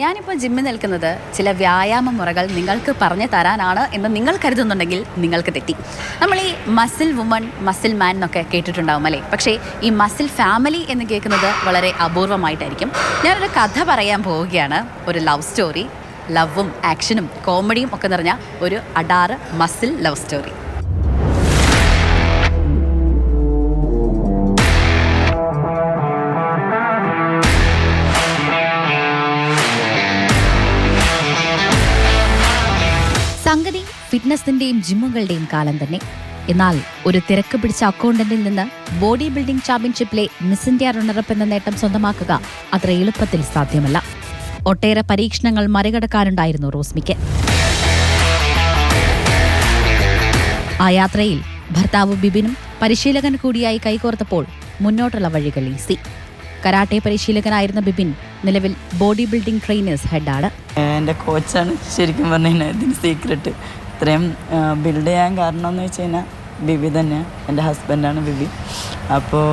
ഞാനിപ്പോൾ ജിമ്മിൽ നിൽക്കുന്നത് ചില വ്യായാമ മുറകൾ നിങ്ങൾക്ക് പറഞ്ഞു തരാനാണ് എന്ന് നിങ്ങൾ കരുതുന്നുണ്ടെങ്കിൽ നിങ്ങൾക്ക് തെറ്റി. നമ്മൾ ഈ മസിൽ വുമൺ മസിൽ മാൻ എന്നൊക്കെ കേട്ടിട്ടുണ്ടാവും അല്ലേ? പക്ഷേ ഈ മസിൽ ഫാമിലി എന്ന് കേൾക്കുന്നത് വളരെ അപൂർവമായിട്ടായിരിക്കും. ഞാനൊരു കഥ പറയാൻ പോവുകയാണ്. ഒരു ലവ് സ്റ്റോറി ലവും ആക്ഷനും കോമഡിയും ഒക്കെ നിറഞ്ഞ ഒരു അഡാറ് മസിൽ ലവ് സ്റ്റോറി ഫിറ്റ്നസിന്റെയും ജിമ്മുകളുടെയും കാലം തന്നെ. എന്നാൽ ഒരു തിരക്ക് പിടിച്ച അക്കൗണ്ടന്റിൽ നിന്ന് ബോഡി ബിൽഡിംഗ് ചാമ്പ്യൻഷിപ്പിലെ മിസ് ഇന്ത്യ റണ്ണറപ്പ് എന്ന നേട്ടം സ്വന്തമാക്കുക അത്ര എളുപ്പത്തിൽ സാധ്യമല്ല. ഒട്ടേറെ പരീക്ഷണങ്ങൾ മറികടക്കാനുണ്ടായിരുന്നു റോസ്മിക്ക്. ആ യാത്രയിൽ ഭർത്താവ് ബിബിനും പരിശീലകൻ കൂടിയായി കൈകോർത്തപ്പോൾ മുന്നോട്ടുള്ള വഴികൾ ഈസി. കരാട്ടെ പരിശീലകനായിരുന്ന ബിബിൻ നിലവിൽ ബോഡി ബിൽഡിംഗ് ട്രെയിനേഴ്സ് ഹെഡാണ്. എന്റെ കോച്ചാണ് ശരിക്കും പറഞ്ഞു ഇതിന് സീക്രട്ട് ഇത്രയും ബിൽഡ് ചെയ്യാൻ കാരണം എന്ന് വെച്ച് കഴിഞ്ഞാൽ ബിബി തന്നെ. എന്റെ ഹസ്ബൻഡാണ് ബിബി. അപ്പോൾ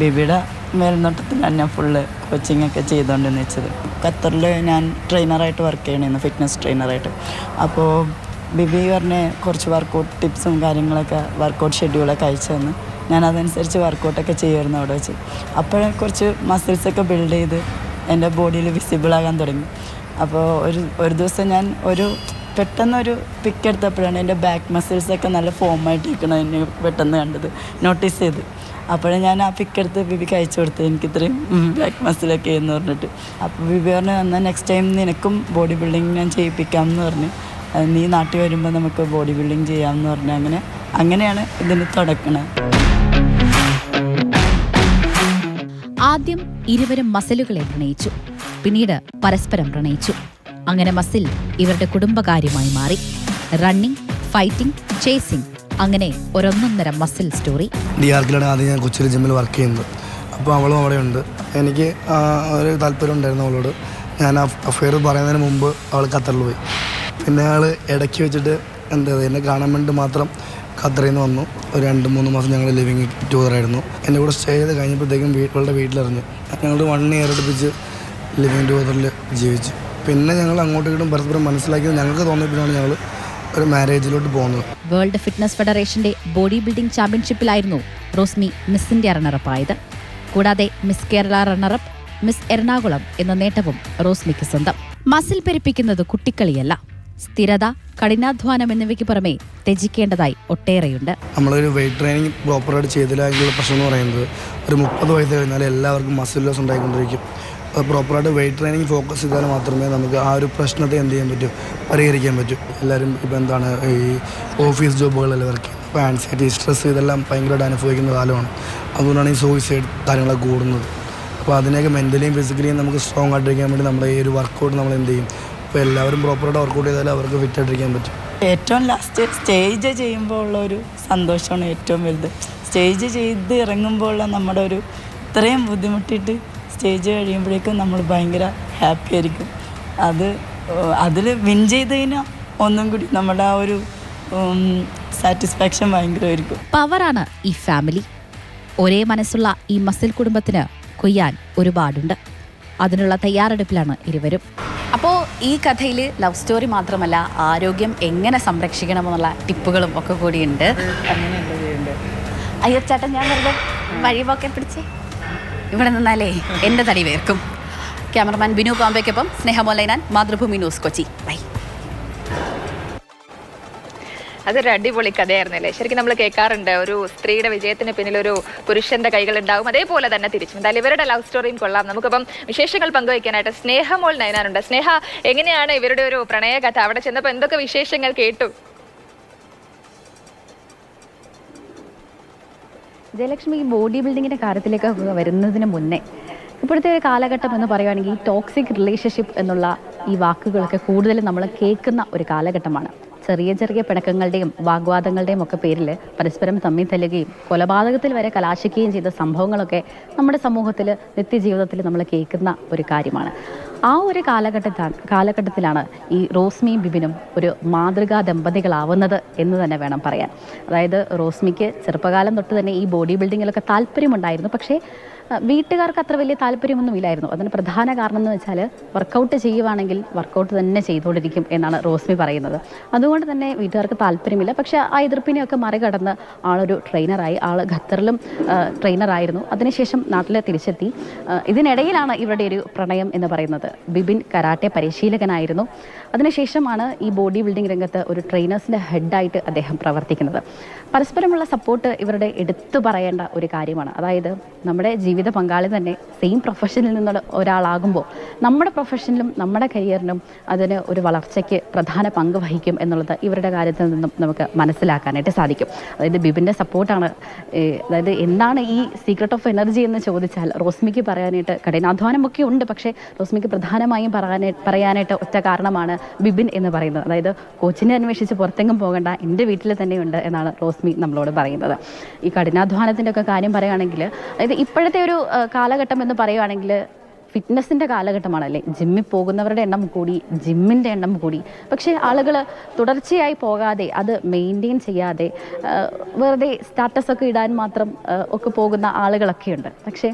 ബിബിയുടെ മേൽനോട്ടത്തിൽ ഞാൻ ഫുള്ള് കോച്ചിങ് ഒക്കെ ചെയ്തുകൊണ്ടെന്ന് വെച്ചത്. ഖത്തറിൽ ഞാൻ ട്രെയിനറായിട്ട് വർക്ക് ചെയ്യണമായിരുന്നു ഫിറ്റ്നസ് ട്രെയിനറായിട്ട് അപ്പോൾ ബിബി പറഞ്ഞ കുറച്ച് വർക്കൗട്ട് ടിപ്സും കാര്യങ്ങളൊക്കെ വർക്കൗട്ട് ഷെഡ്യൂളൊക്കെ അയച്ചു തന്നു. ഞാൻ അതനുസരിച്ച് വർക്കൗട്ടൊക്കെ ചെയ്യുമായിരുന്നു അവിടെ വെച്ച്. അപ്പോഴേ കുറച്ച് മസിൽസൊക്കെ ബിൽഡ് ചെയ്ത് എന്റെ ബോഡിയിൽ വിസിബിൾ ആകാൻ തുടങ്ങി. അപ്പോൾ ഒരു ഒരു ദിവസം ഞാൻ ഒരു പെട്ടെന്നൊരു പിക്ക് എടുത്തപ്പോഴാണ് എന്റെ ബാക്ക് മസിൽസൊക്കെ നല്ല ഫോമായിട്ട് ഇരിക്കണം എന്നെ പെട്ടെന്ന് കണ്ടത്. നോട്ടീസ് ചെയ്ത്. അപ്പോഴേ ഞാൻ ആ പിക്ക് എടുത്ത് ബിബിക്ക് അയച്ചു കൊടുത്തു എനിക്ക് ഇത്രയും ബാക്ക് മസിലൊക്കെ എന്ന് പറഞ്ഞിട്ട്. അപ്പോൾ ബിബി പറഞ്ഞു എന്നാൽ നെക്സ്റ്റ് ടൈം നിനക്കും ബോഡി ബിൽഡിങ് ഞാൻ ചെയ്യിപ്പിക്കാം എന്ന് പറഞ്ഞ് നീ നാട്ടിൽ വരുമ്പോൾ നമുക്ക് ബോഡി ബിൽഡിങ് ചെയ്യാമെന്ന് പറഞ്ഞു. അങ്ങനെ അങ്ങനെയാണ് ഇതിന് തുടക്കണത് ആദ്യം ഇരുവരും മസിലുകളെ പ്രണയിച്ചു. പിന്നീട് പരസ്പരം പ്രണയിച്ചു. അങ്ങനെ മസിൽ ഇവരുടെ കുടുംബകാര്യമായി മാറി. റണ്ണിങ് ഫൈറ്റിംഗ് ചേസിംഗ് അങ്ങനെ ഒരൊന്നൊന്നര മസിൽ സ്റ്റോറി ഡി ആർക്കിലാണ് ആദ്യം ഞാൻ കൊച്ചിയിൽ ജിമ്മിൽ വർക്ക് ചെയ്യുന്നത് അപ്പോൾ അവളും അവിടെ ഉണ്ട് എനിക്ക് ഒരു താല്പര്യം ഉണ്ടായിരുന്നു അവളോട്. ഞാൻ അഫെയർ പറയുന്നതിന് മുമ്പ് അവൾ ഖത്തറിൽ പോയി. പിന്നെ അയാൾ ഇടയ്ക്ക് വെച്ചിട്ട് എന്താ എന്നെ കാണാൻ വേണ്ടി മാത്രം ഖത്തറിൽ നിന്ന് വന്നു. ഒരു രണ്ട് മൂന്ന് മാസം ഞങ്ങൾ ലിവിങ് ടൂറായിരുന്നു എന്റെ കൂടെ സ്റ്റേ ചെയ്ത് കഴിഞ്ഞപ്പോഴത്തേക്കും വീട്ടുകളുടെ വീട്ടിലിറങ്ങി ഞങ്ങൾ വൺ ഇയർ അടുപ്പിച്ച് ലിവിങ് ടൂറിൽ ജീവിച്ചു. പിന്നെ ഞങ്ങൾ അങ്ങോട്ടും ഇങ്ങോട്ടും പരസ്പരം മനസ്സിലാക്കിയത് ഞങ്ങൾക്ക് തോന്നിയപ്പോഴാണ് ഞങ്ങൾ ഒരു മാരേജിലോട്ട് പോകുന്നത്. വേൾഡ് ഫിറ്റ്നസ് ഫെഡറേഷന്റെ body building ചാമ്പ്യൻഷിപ്പിലായിരുന്നു Rosmi miss India runner up ആയത്. കൂടാതെ miss Kerala runner up miss Ernakulam എന്ന നേട്ടവും റോസ്മിക്ക് സ്വന്തം. മസിൽ പെരുപ്പിക്കുന്നത് കുട്ടിക്കളിയല്ല. സ്ഥിരത കഠിനാധ്വാനം എന്നിവയ്ക്ക് പുറമെ ത്യജിക്കേണ്ടതായി ഒട്ടേറെയുണ്ട്. നമ്മളൊരു വെയിറ്റ് ട്രെയിനിങ് പ്രോപ്പറായിട്ട് ചെയ്തില്ല എന്നുള്ള പ്രശ്നം എന്ന് പറയുന്നത് ഒരു മുപ്പത് വയസ്സ് കഴിഞ്ഞാൽ എല്ലാവർക്കും മസിൽ ലോസ് ഉണ്ടായിക്കൊണ്ടിരിക്കും. പ്രോപ്പറായിട്ട് വെയിറ്റ് ട്രെയിനിങ് ഫോക്കസ് ചെയ്താൽ മാത്രമേ നമുക്ക് ആ ഒരു പ്രശ്നത്തെ എന്ത് ചെയ്യാൻ പറ്റൂ? പരിഹരിക്കാൻ പറ്റൂ. എല്ലാവരും ഇപ്പോൾ എന്താണ് ഈ ഓഫീസ് ജോബുകളെല്ലാം വർക്ക് ചെയ്യുന്നത്? അപ്പോൾ ആൻസൈറ്റി സ്ട്രെസ് ഇതെല്ലാം ഭയങ്കരമായിട്ട് അനുഭവിക്കുന്ന കാലമാണ്. അതുകൊണ്ടാണ് ഈ സൂയിസൈഡ് കാര്യങ്ങളൊക്കെ കൂടുന്നത്. അപ്പോൾ അതിനെയൊക്കെ മെന്റലിയും ഫിസിക്കലിയും നമുക്ക് സ്ട്രോങ് ആയിട്ടിരിക്കാൻ വേണ്ടി നമ്മുടെ ഈ ഒരു വർക്കൗട്ട് നമ്മൾ എന്ത് ചെയ്യും? അപ്പോൾ എല്ലാവരും പ്രോപ്പറായിട്ട് വർക്കൗട്ട് ചെയ്താൽ അവർക്ക് ഫിറ്റ് ആയിട്ടിരിക്കാൻ പറ്റും. ഏറ്റവും ലാസ്റ്റ് സ്റ്റേജ് ചെയ്യുമ്പോൾ ഉള്ള ഒരു സന്തോഷമാണ് ഏറ്റവും വലുത്. സ്റ്റേജ് ചെയ്ത് ഇറങ്ങുമ്പോൾ ഉള്ള നമ്മുടെ ഒരു ഇത്രയും ബുദ്ധിമുട്ടിയിട്ട് സ്റ്റേജ് കഴിയുമ്പോഴേക്കും നമ്മൾ ഭയങ്കര ഹാപ്പി ആയിരിക്കും. അത് അതിൽ വിൻ ചെയ്ത് കഴിഞ്ഞാൽ ഒന്നും കൂടി നമ്മുടെ ആ ഒരു സാറ്റിസ്ഫാക്ഷൻ ഭയങ്കരമായിരിക്കും. പവറാണ് ഈ ഫാമിലി ഒരേ മനസ്സുള്ള ഈ മസിൽ കുടുംബത്തിന് കൊയ്യാൻ ഒരുപാടുണ്ട്. അതിനുള്ള തയ്യാറെടുപ്പിലാണ് ഇരുവരും. അപ്പോൾ ഈ കഥയിൽ ലവ് സ്റ്റോറി മാത്രമല്ല ആരോഗ്യം എങ്ങനെ സംരക്ഷിക്കണമെന്നുള്ള ടിപ്പുകളും ഒക്കെ കൂടിയുണ്ട്. അയ്യോ ചേട്ടൻ ഞാൻ വെറുതെ വഴിപോക്കെ പിടിച്ചേ ഇവിടെ നിന്നാലേ എന്റെ തടി വേർക്കും. ക്യാമറമാൻ ബിനു കോമ്പയ്ക്കൊപ്പം സ്നേഹമോലൈനാൻ മാതൃഭൂമി ന്യൂസ് കൊച്ചി. ബൈ. അതൊരു അടിപൊളി കഥയായിരുന്നു അല്ലേ ശരിക്കും നമ്മൾ കേൾക്കാറുണ്ട് ഒരു സ്ത്രീയുടെ വിജയത്തിന് പിന്നിൽ ഒരു പുരുഷന്റെ കൈകൾ ഉണ്ടാവും അതേപോലെ തന്നെ തിരിച്ചു. എന്തായാലും ഇവരുടെ ലവ് സ്റ്റോറിയും കൊള്ളാം. നമുക്കിപ്പം വിശേഷങ്ങൾ പങ്കുവയ്ക്കാനായിട്ട് സ്നേഹമോൾ നയനാനുണ്ട്. സ്നേഹ എങ്ങനെയാണ് ഇവരുടെ ഒരു പ്രണയകഥ? അവിടെ ചെന്നപ്പോൾ എന്തൊക്കെ വിശേഷങ്ങൾ കേട്ടു? ജയലക്ഷ്മി ഈ ബോഡി ബിൽഡിങ്ങിന്റെ കാര്യത്തിലേക്ക് വരുന്നതിന് മുന്നേ ഇപ്പോഴത്തെ കാലഘട്ടം എന്ന് പറയുകയാണെങ്കിൽ ടോക്സിക് റിലേഷൻഷിപ്പ് എന്നുള്ള ഈ വാക്കുകളൊക്കെ കൂടുതൽ നമ്മൾ കേൾക്കുന്ന ഒരു കാലഘട്ടമാണ്. ചെറിയ ചെറിയ പിണക്കങ്ങളുടെയും വാഗ്വാദങ്ങളുടെയും ഒക്കെ പേരിൽ പരസ്പരം തമ്മിൽ തല്ലുകയും കൊലപാതകത്തിൽ വരെ കലാശിക്കുകയും ചെയ്ത സംഭവങ്ങളൊക്കെ നമ്മുടെ സമൂഹത്തിൽ നിത്യജീവിതത്തിൽ നമ്മൾ കേൾക്കുന്ന ഒരു കാര്യമാണ്. ആ ഒരു കാലഘട്ടത്താണ് കാലഘട്ടത്തിലാണ് ഈ റോസ്മിയും ബിബിനും ഒരു മാതൃകാ ദമ്പതികളാവുന്നത് എന്ന് തന്നെ വേണം പറയാൻ. അതായത് റോസ്മിക്ക് ചെറുപ്പകാലം തൊട്ട് തന്നെ ഈ ബോഡി ബിൽഡിങ്ങിലൊക്കെ താല്പര്യമുണ്ടായിരുന്നു. പക്ഷേ വീട്ടുകാർക്ക് അത്ര വലിയ താല്പര്യമൊന്നും ഇല്ലായിരുന്നു. അതിന് പ്രധാന കാരണം എന്ന് വെച്ചാൽ വർക്കൗട്ട് ചെയ്യുവാണെങ്കിൽ വർക്കൗട്ട് തന്നെ ചെയ്തുകൊണ്ടിരിക്കും എന്നാണ് റോസ്മി പറയുന്നത്. അതുകൊണ്ട് തന്നെ വീട്ടുകാർക്ക് താല്പര്യമില്ല. പക്ഷേ ആ എതിർപ്പിനെയൊക്കെ മറികടന്ന് ആളൊരു ട്രെയിനറായി ആൾ ഖത്തറിലും ട്രെയിനറായിരുന്നു അതിനുശേഷം നാട്ടിൽ തിരിച്ചെത്തി. ഇതിനിടയിലാണ് ഇവരുടെ ഒരു പ്രണയം എന്ന് പറയുന്നത്. ബിബിൻ കരാട്ടെ പരിശീലകനായിരുന്നു. അതിനുശേഷമാണ് ഈ ബോഡി ബിൽഡിംഗ് രംഗത്ത് ഒരു ട്രെയിനേഴ്സിന്റെ ഹെഡായിട്ട് അദ്ദേഹം പ്രവർത്തിക്കുന്നത്. പരസ്പരമുള്ള സപ്പോർട്ട് ഇവരുടെ എടുത്തു പറയേണ്ട ഒരു കാര്യമാണ്. അതായത് നമ്മുടെ ജീവിത പങ്കാളി തന്നെ സെയിം പ്രൊഫഷനിൽ നിന്നുള്ള ഒരാളാകുമ്പോൾ നമ്മുടെ പ്രൊഫഷനിലും നമ്മുടെ കരിയറിനും അതിന് ഒരു വളർച്ചയ്ക്ക് പ്രധാന പങ്ക് വഹിക്കും എന്നുള്ളത് ഇവരുടെ കാര്യത്തിൽ നിന്നും നമുക്ക് മനസ്സിലാക്കാനായിട്ട് സാധിക്കും. അതായത് ബിബിന്റെ സപ്പോർട്ടാണ് അതായത് എന്താണ് ഈ സീക്രട്ട് ഓഫ് എനർജി എന്ന് ചോദിച്ചാൽ റോസ്മിക്ക് പറയാനായിട്ട് കഠിനാധ്വാനമൊക്കെ ഉണ്ട്. പക്ഷേ റോസ്മിക്ക് പ്രധാനമായും പറയാനായിട്ട് പറയാനായിട്ട് ഒറ്റ കാരണമാണ് ബിബിൻ എന്ന് പറയുന്നത്. അതായത് കോച്ചിനെ അന്വേഷിച്ച് പുറത്തെങ്ങും പോകണ്ട എന്റെ വീട്ടിൽ തന്നെയുണ്ട് എന്നാണ് റോസ്മി നമ്മളോട് പറയുന്നത്. ഈ കഠിനാധ്വാനത്തിന്റെ ഒക്കെ കാര്യം പറയുകയാണെങ്കിൽ അതായത് ഇപ്പോഴത്തെ ഒരു കാലഘട്ടം എന്ന് പറയുകയാണെങ്കിൽ ഫിറ്റ്നസിന്റെ കാലഘട്ടമാണല്ലേ? ജിമ്മിൽ പോകുന്നവരുടെ എണ്ണം കൂടി ജിമ്മിന്റെ എണ്ണം കൂടി. പക്ഷേ ആളുകൾ തുടർച്ചയായി പോകാതെ അത് മെയിന്റെയിൻ ചെയ്യാതെ വെറുതെ സ്റ്റാറ്റസ് ഒക്കെ ഇടാൻ മാത്രം ഒക്കെ പോകുന്ന ആളുകളൊക്കെയുണ്ട്. പക്ഷേ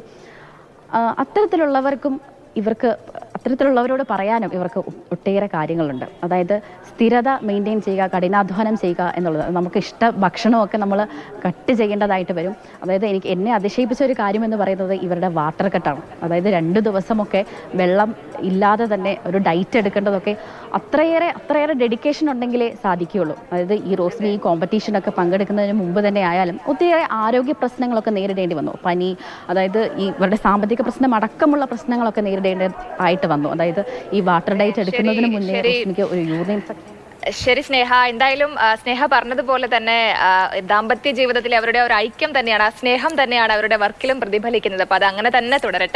അത്തരത്തിലുള്ളവർക്കും ഇവർക്ക് അത്തരത്തിലുള്ളവരോട് പറയാനും ഇവർക്ക് ഒട്ടേറെ കാര്യങ്ങളുണ്ട്. അതായത് സ്ഥിരത മെയിന്റെയിൻ ചെയ്യുക കഠിനാധ്വാനം ചെയ്യുക എന്നുള്ളത്. നമുക്ക് ഇഷ്ട ഭക്ഷണമൊക്കെ നമ്മൾ കട്ട് ചെയ്യേണ്ടതായിട്ട് വരും. അതായത് എനിക്ക് എന്നെ അതിശയിപ്പിച്ച ഒരു കാര്യം എന്ന് പറയുന്നത് ഇവരുടെ വാട്ടർ കട്ടാണ് അതായത് രണ്ട് ദിവസമൊക്കെ വെള്ളം ഇല്ലാതെ തന്നെ ഒരു ഡയറ്റ് എടുക്കേണ്ടതൊക്കെ അത്രയേറെ അത്രയേറെ ഡെഡിക്കേഷൻ ഉണ്ടെങ്കിലേ സാധിക്കുകയുള്ളൂ. അതായത് ഈ റോസ്മി ഈ കോമ്പറ്റീഷനൊക്കെ പങ്കെടുക്കുന്നതിന് മുമ്പ് തന്നെ ആയാലും ഒത്തിരി ആരോഗ്യ പ്രശ്നങ്ങളൊക്കെ നേരിടേണ്ടി വന്നു. പനി അതായത് ഈ ഇവരുടെ സാമ്പത്തിക പ്രശ്നം അടക്കമുള്ള പ്രശ്നങ്ങളൊക്കെ നേരിടേണ്ട ആയിട്ട് വന്നു. അതായത് ഈ വാട്ടർ ഡയറ്റ് എടുക്കുന്നതിന് മുന്നേ എനിക്ക് ഒരു യൂറിൻ ശരി സ്നേഹ. എന്തായാലും സ്നേഹ പറഞ്ഞതുപോലെ തന്നെ ദാമ്പത്യ ജീവിതത്തിലെ അവരുടെ ഒരു ഐക്യം തന്നെയാണ് ആ സ്നേഹം തന്നെയാണ് അവരുടെ വർക്കിലും പ്രതിഫലിക്കുന്നത്. അപ്പൊ അത് അങ്ങനെ തന്നെ തുടരട്ടെ.